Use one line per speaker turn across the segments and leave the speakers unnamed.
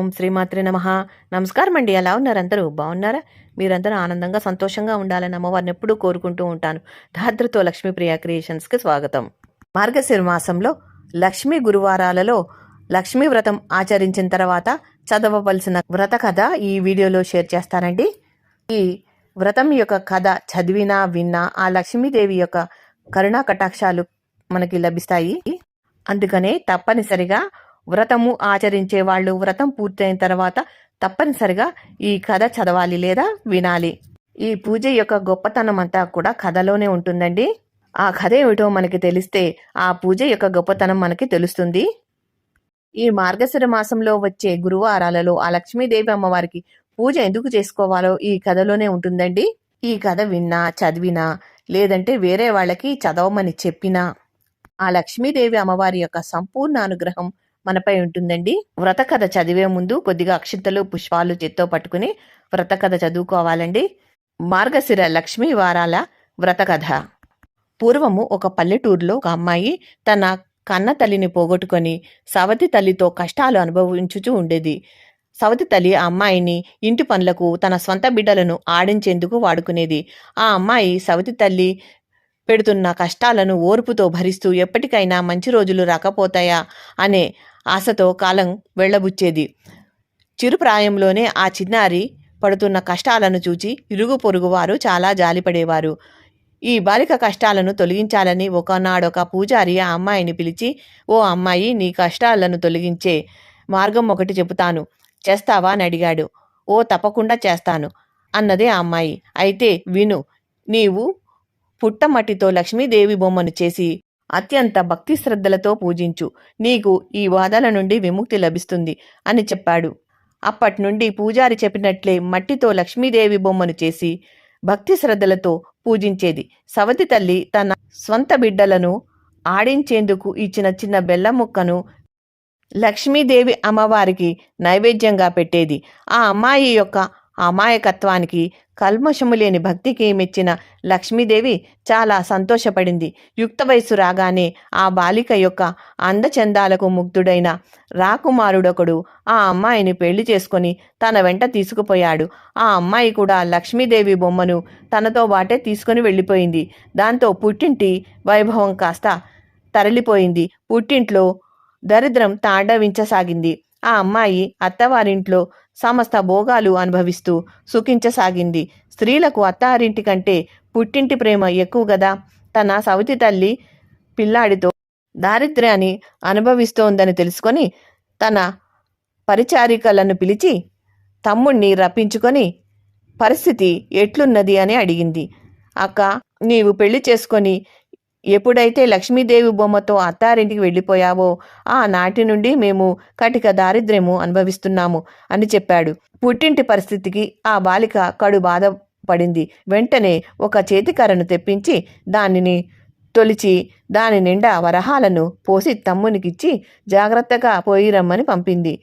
ఓం శ్రీమాత్రే నమ. నమస్కారం అండి. ఎలా ఉన్నారు? అందరూ బాగున్నారా? మీరందరూ ఆనందంగా సంతోషంగా ఉండాలని అమ్మవారిని ఎప్పుడూ కోరుకుంటూ ఉంటాను. ధాత్రతో లక్ష్మీప్రియ క్రియేషన్స్కి స్వాగతం. మార్గశిర మాసంలో లక్ష్మీ గురువారాలలో లక్ష్మీ వ్రతం ఆచరించిన తర్వాత చదవవలసిన వ్రత కథ ఈ వీడియోలో షేర్ చేస్తానండి. ఈ వ్రతం యొక్క కథ చదివినా విన్నా ఆ లక్ష్మీదేవి యొక్క కరుణా కటాక్షాలు మనకి లభిస్తాయి. అందుకనే తప్పనిసరిగా వ్రతము ఆచరించే వాళ్ళు వ్రతం పూర్తయిన తర్వాత తప్పనిసరిగా ఈ కథ చదవాలి లేదా వినాలి. ఈ పూజ యొక్క గొప్పతనం అంతా కూడా కథలోనే ఉంటుందండి. ఆ కథ ఏమిటో మనకి తెలిస్తే ఆ పూజ యొక్క గొప్పతనం మనకి తెలుస్తుంది. ఈ మార్గశిర మాసంలో వచ్చే గురువారాలలో ఆ లక్ష్మీదేవి అమ్మవారికి పూజ ఎందుకు చేసుకోవాలో ఈ కథలోనే ఉంటుందండి. ఈ కథ విన్నా చదివినా లేదంటే వేరే వాళ్ళకి చదవమని చెప్పినా ఆ లక్ష్మీదేవి అమ్మవారి యొక్క సంపూర్ణ అనుగ్రహం మనపై ఉంటుందండి. వ్రత కథ చదివే ముందు కొద్దిగా అక్షింతలు పుష్పాలు చేత్తో పట్టుకుని వ్రత కథ చదువుకోవాలండి. మార్గశిర లక్ష్మీ వారాల వ్రత కథ. పూర్వము ఒక పల్లెటూరులో ఒక అమ్మాయి తన కన్న తల్లిని పోగొట్టుకొని సవతి తల్లితో కష్టాలు అనుభవించుచూ ఉండేది. సవతి తల్లి ఆ అమ్మాయిని ఇంటి పనులకు తన స్వంత బిడ్డలను ఆడించేందుకు వాడుకునేది. ఆ అమ్మాయి సవతి తల్లి పెడుతున్న కష్టాలను ఓర్పుతో భరిస్తూ ఎప్పటికైనా మంచి రోజులు రాకపోతాయా అనే ఆశతో కాలం వెళ్ళబుచ్చేది. చిరుప్రాయంలోనే ఆ చిన్నారి పడుతున్న కష్టాలను చూచి ఇరుగు పొరుగు వారు చాలా జాలిపడేవారు. ఈ బాలిక కష్టాలను తొలగించాలని ఒకనాడొక పూజారి ఆ అమ్మాయిని పిలిచి ఓ అమ్మాయి నీ కష్టాలను తొలగించే మార్గం ఒకటి చెబుతాను. చేస్తావా? అని అడిగాడు. ఓ తప్పకుండా చేస్తాను అన్నదే ఆ అమ్మాయి. అయితే విను నీవు పుట్టమట్టితో లక్ష్మీదేవి బొమ్మను చేసి అత్యంత భక్తి శ్రద్ధలతో పూజించు. నీకు ఈ బాధల నుండి విముక్తి లభిస్తుంది అని చెప్పాడు. అప్పటి నుండి పూజారి చెప్పినట్లే మట్టితో లక్ష్మీదేవి బొమ్మను చేసి భక్తి శ్రద్ధలతో పూజించేది. సవతి తల్లి తన స్వంత బిడ్డలను ఆడించేందుకు ఇచ్చిన చిన్న బెల్లం ముక్కను లక్ష్మీదేవి అమ్మవారికి నైవేద్యంగా పెట్టేది. ఆ అమ్మాయి యొక్క అమాయకత్వానికి కల్మషము లేని భక్తికి మెచ్చిన లక్ష్మీదేవి చాలా సంతోషపడింది. యుక్త వయసు రాగానే ఆ బాలిక యొక్క అందచందాలకు ముగ్ధుడైన రాకుమారుడొకడు ఆ అమ్మాయిని పెళ్ళి చేసుకొని తన వెంట తీసుకుపోయాడు. ఆ అమ్మాయి కూడా లక్ష్మీదేవి బొమ్మను తనతో బాటే తీసుకుని వెళ్ళిపోయింది. దాంతో పుట్టింటి వైభవం కాస్త తరలిపోయింది. పుట్టింట్లో దరిద్రం తాండవించసాగింది. ఆ అమ్మాయి అత్తవారింట్లో సమస్త భోగాలు అనుభవిస్తూ సుఖించసాగింది. స్త్రీలకు అత్తారింటి కంటే పుట్టింటి ప్రేమ ఎక్కువ గదా! తన సవతి తల్లి పిల్లాడితో దారిద్ర్యాన్ని అనుభవిస్తోందని తెలుసుకొని తన పరిచారికలను పిలిచి తమ్ముణ్ణి రప్పించుకొని పరిస్థితి ఎట్లున్నది అని అడిగింది. అక్క నీవు పెళ్ళి చేసుకొని ఎప్పుడైతే లక్ష్మీదేవి బొమ్మతో అత్తారింటికి వెళ్ళిపోయావో ఆ నాటి నుండి మేము కటిక దారిద్ర్యము అనుభవిస్తున్నాము అని చెప్పాడు. పుట్టింటి పరిస్థితికి ఆ బాలిక కడు బాధపడింది. వెంటనే ఒక చేతికర్రను తెప్పించి దానిని తొలిచి దాని నిండా వరహాలను పోసి తమ్మునికిచ్చి జాగ్రత్తగా పోయి రమ్మని పంపింది.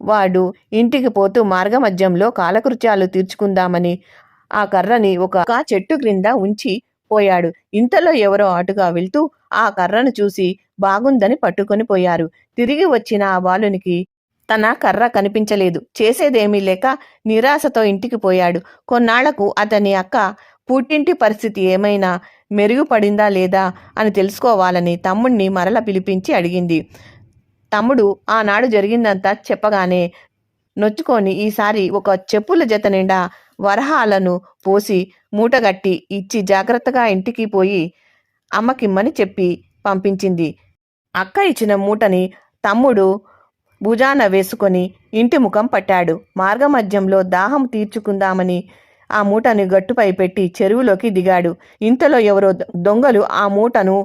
వాడు ఇంటికి పోతూ మార్గమధ్యంలో కాలకృత్యాలు తీర్చుకుందామని ఆ కర్రని ఒక చెట్టు క్రింద ఉంచి పోయాడు. ఇంతలో ఎవరో అటుగా వెళ్తూ ఆ కర్రను చూసి బాగుందని పట్టుకొని పోయారు. తిరిగి వచ్చిన ఆ బాలునికి తన కర్ర కనిపించలేదు. చేసేదేమీ లేక నిరాశతో ఇంటికి పోయాడు. కొన్నాళ్ళకు అతని అక్క పుట్టింటి పరిస్థితి ఏమైనా మెరుగుపడిందా లేదా అని తెలుసుకోవాలని తమ్ముణ్ణి మరల పిలిపించి అడిగింది. తమ్ముడు ఆనాడు జరిగిందంతా చెప్పగానే నొచ్చుకొని ఈసారి ఒక చెప్పుల జత నిండా వరహాలను పోసి మూటగట్టి ఇచ్చి జాగ్రత్తగా ఇంటికి పోయి అమ్మకిమ్మని చెప్పి పంపించింది. అక్క ఇచ్చిన మూటని తమ్ముడు భుజాన వేసుకొని ఇంటి ముఖం పట్టాడు. మార్గమధ్యంలో దాహం తీర్చుకుందామని ఆ మూటని గట్టుపై పెట్టి చెరువులోకి దిగాడు. ఇంతలో ఎవరో దొంగలు ఆ మూటను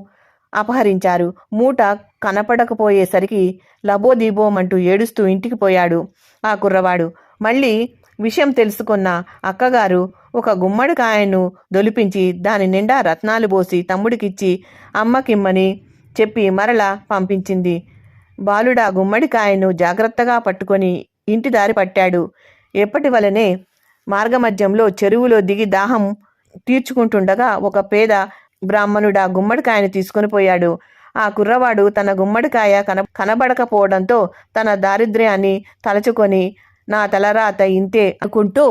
అపహరించారు. మూట కనపడకపోయేసరికి లబోదీబోమంటూ ఏడుస్తూ ఇంటికి పోయాడు ఆ కుర్రవాడు. మళ్ళీ విషయం తెలుసుకున్న అక్కగారు ఒక గుమ్మడికాయను దొలిపించి దాని నిండా రత్నాలు పోసి తమ్ముడికిచ్చి అమ్మకిమ్మని చెప్పి మరలా పంపించింది. బాలుడా గుమ్మడికాయను జాగ్రత్తగా పట్టుకొని ఇంటి దారి పట్టాడు. ఎప్పటి వలనే మార్గమధ్యంలో చెరువులో దిగి దాహం తీర్చుకుంటుండగా ఒక పేద బ్రాహ్మణుడా గుమ్మడికాయను తీసుకుని పోయాడు. ఆ కుర్రవాడు తన గుమ్మడికాయ కన కనబడకపోవడంతో తన దారిద్ర్యాన్ని తలచుకొని నా తలరాత ఇంతే అనుకుంటూ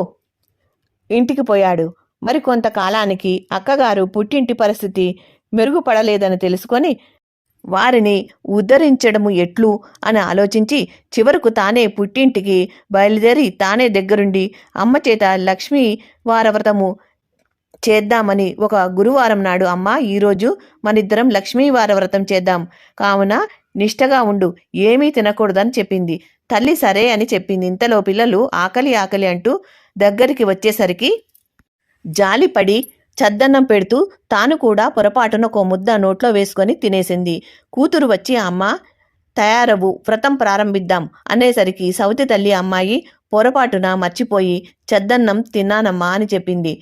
ఇంటికి పోయాడు. మరి కొంతకాలానికి అక్కగారు పుట్టింటి పరిస్థితి మెరుగుపడలేదని తెలుసుకొని వారిని ఉద్ధరించడము ఎట్లు అని ఆలోచించి చివరకు తానే పుట్టింటికి బయలుదేరి తానే దగ్గరుండి అమ్మ చేత లక్ష్మీ వారవ్రతము చేద్దామని ఒక గురువారం నాడు అమ్మ ఈరోజు మనిద్దరం లక్ష్మీ వారవ్రతం చేద్దాం. కావున నిష్టగా ఉండు ఏమీ తినకూడదని చెప్పింది. తల్లి సరే అని చెప్పింది. ఇంతలో పిల్లలు ఆకలి ఆకలి అంటూ దగ్గరికి వచ్చేసరికి జాలిపడి చద్దన్నం పెడుతూ తాను కూడా పొరపాటున ఒక ముద్ద నోట్లో వేసుకొని తినేసింది. కూతురు వచ్చి అమ్మ తయారవు వ్రతం ప్రారంభిద్దాం అనేసరికి సౌతి తల్లి అమ్మాయి పొరపాటున మర్చిపోయి చద్దన్నం తిన్నానమ్మా అని చెప్పింది.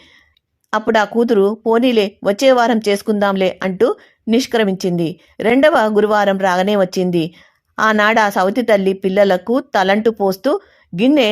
అప్పుడు ఆ కూతురు పోనీలే వచ్చే వారం చేసుకుందాంలే అంటూ నిష్క్రమించింది. రెండవ గురువారం రాగానే వచ్చింది. ఆనాడు ఆ సౌతి తల్లి పిల్లలకు తలంటు పోస్తూ గిన్నె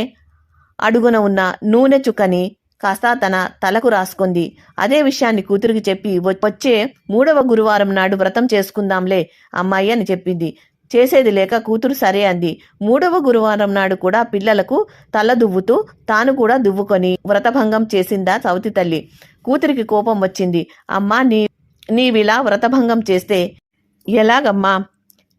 అడుగున ఉన్న నూనె చుక్కని కాస్త తన తలకు రాసుకుంది. అదే విషయాన్ని కూతురికి చెప్పి వచ్చే మూడవ గురువారం నాడు వ్రతం చేసుకుందాంలే అమ్మాయి అని చెప్పింది. చేసేది లేక కూతురు సరే అంది. మూడవ గురువారం నాడు కూడా పిల్లలకు తల దువ్వుతూ తాను కూడా దువ్వుకొని వ్రతభంగం చేసిందా సౌతి తల్లి. కూతురికి కోపం వచ్చింది. అమ్మా నీ నీవిలా వ్రతభంగం చేస్తే ఎలాగమ్మా?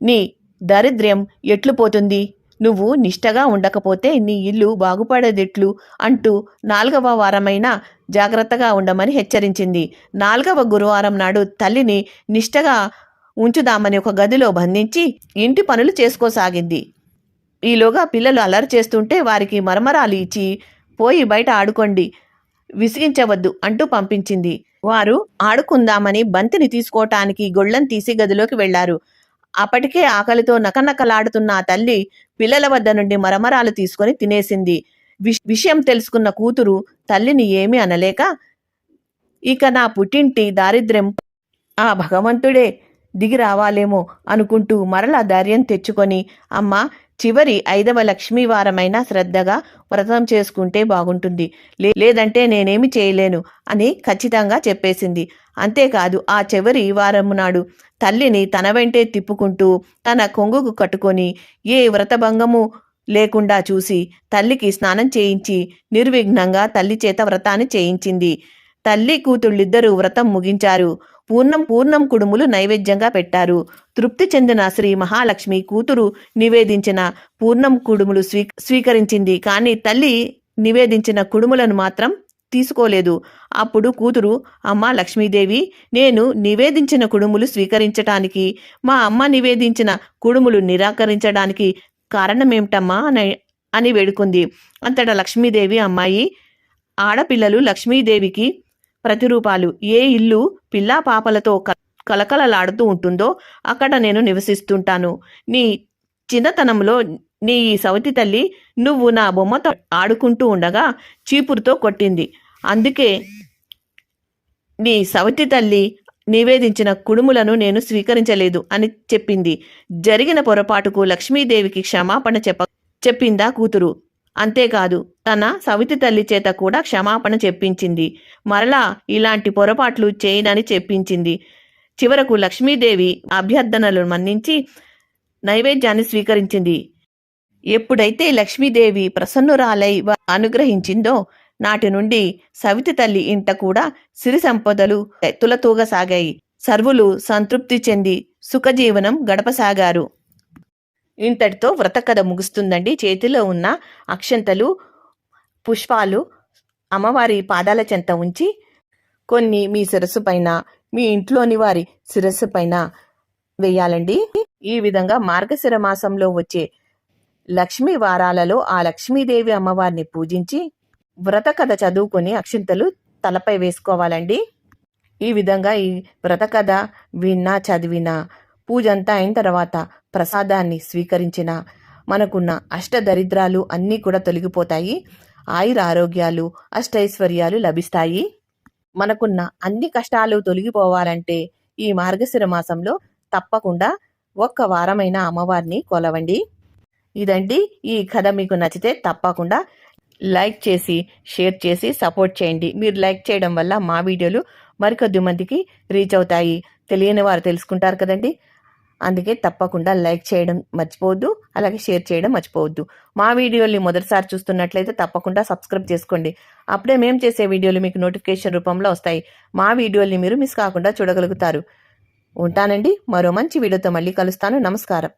నీ దారిద్ర్యం ఎట్లు పోతుంది? నువ్వు నిష్టగా ఉండకపోతే నీ ఇల్లు బాగుపడేదెట్లు అంటూ నాలుగవ వారమైన జాగ్రత్తగా ఉండమని హెచ్చరించింది. నాలుగవ గురువారం నాడు తల్లిని నిష్టగా ఉంచుదామని ఒక గదిలో బంధించి ఇంటి పనులు చేసుకోసాగింది. ఈలోగా పిల్లలు అల్లరి చేస్తుంటే వారికి మరమరాలు ఇచ్చి పోయి బయట ఆడుకోండి విసిగించవద్దు అంటూ పంపించింది. వారు ఆడుకుందామని బంతిని తీసుకోవటానికి గొళ్ళం తీసి గదిలోకి వెళ్ళారు. అప్పటికే ఆకలితో నకనకలాడుతున్న ఆ తల్లి పిల్లల వద్ద నుండి మరమరాలు తీసుకొని తినేసింది. విష్- విషయం తెలుసుకున్న కూతురు తల్లిని ఏమీ అనలేక ఇక నా పుట్టింటి దారిద్ర్యం ఆ భగవంతుడే దిగి రావాలేమో అనుకుంటూ మరలా ధైర్యం తెచ్చుకొని అమ్మ చివరి ఐదవ లక్ష్మీ వారమైనా శ్రద్ధగా వ్రతం చేసుకుంటే బాగుంటుంది. లే- లేదంటే నేనేమి చేయలేను అని ఖచ్చితంగా చెప్పేసింది. అంతేకాదు ఆ చివరి వారము నాడు తల్లిని తన వెంటే తిప్పుకుంటూ తన కొంగుకు కట్టుకొని ఏ వ్రతభంగము లేకుండా చూసి తల్లికి స్నానం చేయించి నిర్విఘ్నంగా తల్లి చేత వ్రతాన్ని చేయించింది. తల్లి కూతుళ్ళిద్దరూ వ్రతం ముగించారు. పూర్ణం పూర్ణం కుడుములు నైవేద్యంగా పెట్టారు. తృప్తి చెందిన శ్రీ మహాలక్ష్మి కూతురు నివేదించిన పూర్ణం కుడుములు స్వీ స్వీకరించింది. కానీ తల్లి నివేదించిన కుడుములను మాత్రం తీసుకోలేదు. అప్పుడు కూతురు అమ్మ లక్ష్మీదేవి నేను నివేదించిన కుడుములు స్వీకరించటానికి మా అమ్మ నివేదించిన కుడుములు నిరాకరించడానికి కారణమేమిటమ్మా అని అని వేడుకుంది. అంతటా లక్ష్మీదేవి అమ్మాయి ఆడపిల్లలు లక్ష్మీదేవికి ప్రతిరూపాలు. ఏ ఇల్లు పిల్లా పాపలతో క- కలకలలాడుతూ ఉంటుందో అక్కడ నేను నివసిస్తుంటాను. నీ చిన్నతనంలో నీ ఈ సవతి తల్లి నువ్వు నా బొమ్మతో ఆడుకుంటూ ఉండగా చీపురుతో కొట్టింది. అందుకే నీ సవతి తల్లి నివేదించిన కుడుములను నేను స్వీకరించలేదు అని చెప్పింది. జరిగిన పొరపాటుకు లక్ష్మీదేవికి క్షమాపణ చెప్ప చెప్పిందా కూతురు. అంతేకాదు తన సవితి తల్లి చేత కూడా క్షమాపణ చెప్పించింది. మరలా ఇలాంటి పొరపాట్లు చేయనని చెప్పించింది. చివరకు లక్ష్మీదేవి అభ్యర్థనలు మన్నించి నైవేద్యాన్ని స్వీకరించింది. ఎప్పుడైతే లక్ష్మీదేవి ప్రసన్నురాలై అనుగ్రహించిందో నాటి నుండి సవితి తల్లి ఇంట కూడా సిరి సంపదలు తులతూగసాగాయి సర్వులు సంతృప్తి చెంది సుఖజీవనం గడపసాగారు. ఇంతటితో వ్రత కథ ముగుస్తుందండి. చేతిలో ఉన్న అక్షంతలు పుష్పాలు అమ్మవారి పాదాల చెంత ఉంచి కొన్ని మీ శిరస్సు పైన మీ ఇంట్లోని వారి శిరస్సు పైన వేయాలండి. ఈ విధంగా మార్గశిర మాసంలో వచ్చే లక్ష్మీ వారాలలో ఆ లక్ష్మీదేవి అమ్మవారిని పూజించి వ్రత కథ చదువుకొని అక్షింతలు తలపై వేసుకోవాలండి. ఈ విధంగా ఈ వ్రత కథ విన్నా చదివినా పూజ అంతా అయిన తర్వాత ప్రసాదాన్ని స్వీకరించిన మనకున్న అష్ట దరిద్రాలు అన్నీ కూడా తొలగిపోతాయి. ఆయుర ఆరోగ్యాలు అష్టైశ్వర్యాలు లభిస్తాయి. మనకున్న అన్ని కష్టాలు తొలగిపోవాలంటే ఈ మార్గశిర మాసంలో తప్పకుండా ఒక్క వారమైన అమ్మవారిని కొలవండి. ఇదండి ఈ కథ. మీకు నచ్చితే తప్పకుండా లైక్ చేసి షేర్ చేసి సపోర్ట్ చేయండి. మీరు లైక్ చేయడం వల్ల మా వీడియోలు మరికొద్ది మందికి రీచ్ అవుతాయి. తెలియని వారు తెలుసుకుంటారు కదండి. అందుకే తప్పకుండా లైక్ చేయడం మర్చిపోవద్దు అలాగే షేర్ చేయడం మర్చిపోవద్దు. మా వీడియోలు మొదటిసారి చూస్తున్నట్లయితే తప్పకుండా సబ్స్క్రైబ్ చేసుకోండి. అప్పుడే మేము చేసే వీడియోలు మీకు నోటిఫికేషన్ రూపంలో వస్తాయి. మా వీడియోల్ని మీరు మిస్ కాకుండా చూడగలుగుతారు. ఉంటానండి. మరో మంచి వీడియోతో మళ్ళీ కలుస్తాను. నమస్కారం.